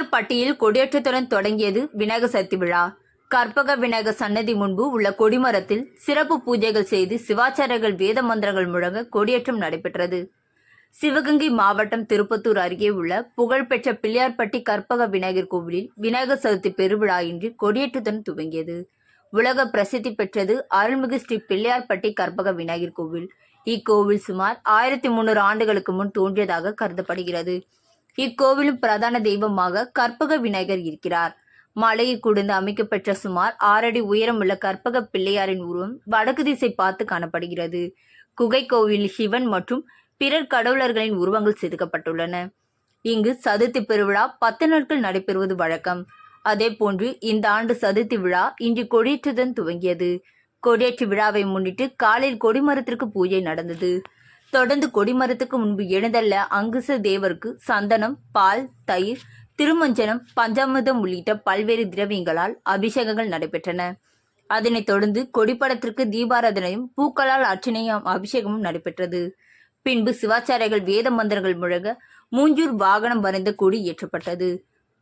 பட்டியில் கொடியேற்றத்துடன் தொடங்கியது விநாயக சதுர்த்தி விழா. கற்பக விநாயகர் சன்னதி முன்பு உள்ள கொடிமரத்தில் சிறப்பு பூஜைகள் செய்து சிவாச்சாரியர்கள் வேத மந்திரங்கள் முழங்க கொடியேற்றம் நடைபெற்றது. சிவகங்கை மாவட்டம் திருப்பத்தூர் அருகே உள்ள புகழ்பெற்ற பிள்ளையார்பட்டி கற்பக விநாயகர் கோவிலில் விநாயகர் சதுர்த்தி பெருவிழா இன்று கொடியேற்றத்துடன் துவங்கியது. உலக பிரசித்தி பெற்றது அருள்மிகு ஸ்ரீ பிள்ளையார்பட்டி கற்பக விநாயகர் கோவில். இக்கோவில் சுமார் ஆயிரத்தி முன்னூறு ஆண்டுகளுக்கு முன் தோன்றியதாக கருதப்படுகிறது. இக்கோவிலும் பிரதான தெய்வமாக கற்பக விநாயகர் இருக்கிறார். மலையை குடிந்து அமைக்கப்பெற்ற சுமார் ஆறடி உயரமுள்ள கற்பக பிள்ளையாரின் உருவம் வடக்கு திசை பார்த்து காணப்படுகிறது. குகை கோவில் சிவன் மற்றும் பிறர் கடவுளர்களின் உருவங்கள் செதுக்கப்பட்டுள்ளன. இங்கு சதுர்த்தி பெருவிழா பத்து நாட்கள் நடைபெறுவது வழக்கம். அதேபோன்று இந்த ஆண்டு சதுர்த்தி விழா இன்று கொடியேற்றுடன் துவங்கியது. கொடியேற்று விழாவை முன்னிட்டு காலையில் கொடிமரத்திற்கு பூஜை நடந்தது. தொடர்ந்து கொடிமரத்துக்கு முன்பு எழுந்தள்ள அங்குச தேவருக்கு சந்தனம் பால் தயிர் திருமஞ்சனம் பஞ்சாமிர்தம் உள்ளிட்ட பல்வேறு திரவியங்களால் அபிஷேகங்கள் நடைபெற்றன. அதனைத் தொடர்ந்து கொடிப்படத்திற்கு தீபாராதனையும் பூக்களால் அர்ச்சனையும் அபிஷேகமும் நடைபெற்றது. பின்பு சிவாச்சாரியர்கள் வேத மந்திரங்கள் முழங்க மூஞ்சூர் வாகனம் வரைந்த கொடி ஏற்றப்பட்டது.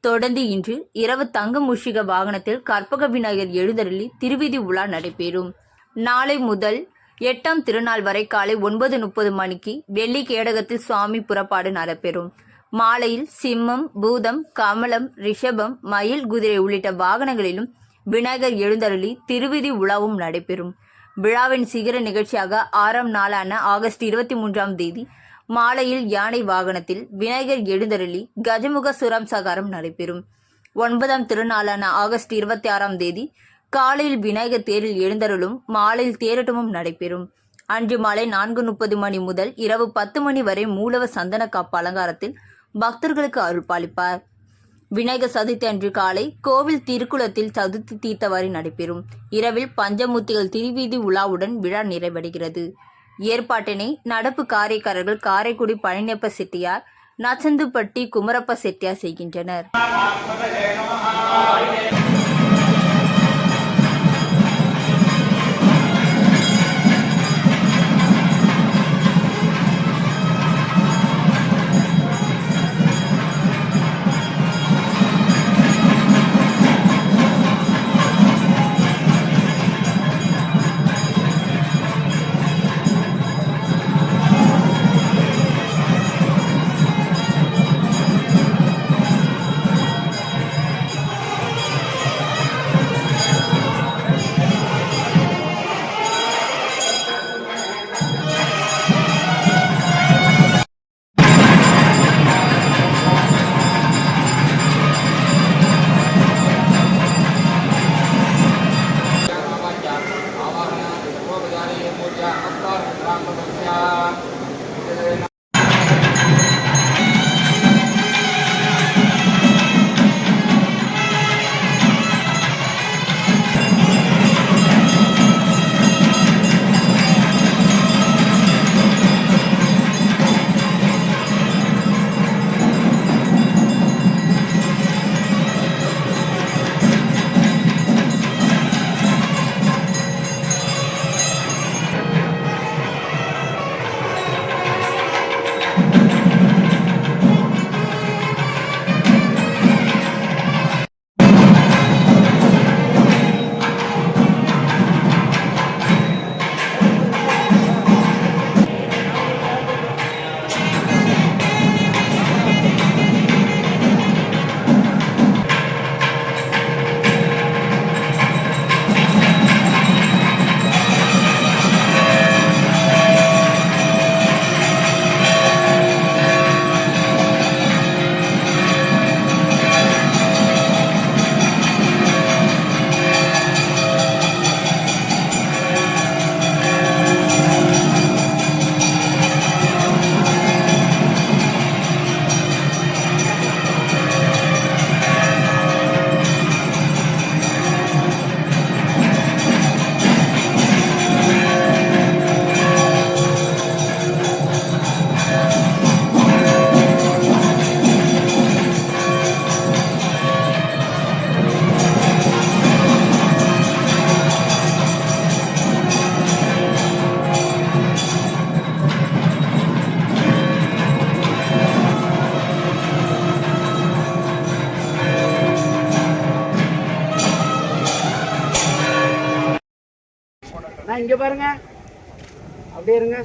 தொடர்ந்து இன்று இரவு தங்க முஷிக வாகனத்தில் கற்பக விநாயகர் எழுந்தருளி திருவிதி உலா நடைபெறும். நாளை முதல் எட்டாம் திருநாள் வரை காலை ஒன்பது முப்பது மணிக்கு வெள்ளி கேடகத்தில் சுவாமி புறப்பாடு நடைபெறும். மாலையில் சிம்மம் பூதம் கமலம் ரிஷபம் மயில் குதிரை உள்ளிட்ட வாகனங்களிலும் விநாயகர் எழுந்தருளி திருவிதி உலாவும் நடைபெறும். விழாவின் சிகர நிகழ்ச்சியாக ஆறாம் நாளான ஆகஸ்ட் இருபத்தி மூன்றாம் தேதி மாலையில் யானை வாகனத்தில் விநாயகர் எழுந்தருளி கஜமுக சுரம் சகாரம் நடைபெறும். ஒன்பதாம் திருநாளான ஆகஸ்ட் இருபத்தி ஆறாம் தேதி காலையில் விநாயகர் தேரில் எழுந்தருளும் மாலையில் தேரோட்டமும் நடைபெறும். அன்று மாலை நான்கு முப்பது மணி முதல் இரவு பத்து மணி வரை மூலவ சந்தன காப்பு அலங்காரத்தில் பக்தர்களுக்கு அருள்பாலிப்பார் விநாயகர் சதுர்த்தி அன்று காலை கோவில் திருக்குளத்தில் சதுர்த்தி தீர்த்தவாரி நடைபெறும். இரவில் பஞ்சமூர்த்திகள் திருவீதி உலாவுடன் விழா நிறைவடைகிறது. ஏற்பாட்டினை நடப்பு காரைக்காரர்கள் காரைக்குடி பழனியப்ப செட்டியார் நச்சந்துப்பட்டி குமரப்ப செட்டியார் செய்கின்றனர். இங்க பாருங்க. அப்படியே இருங்க.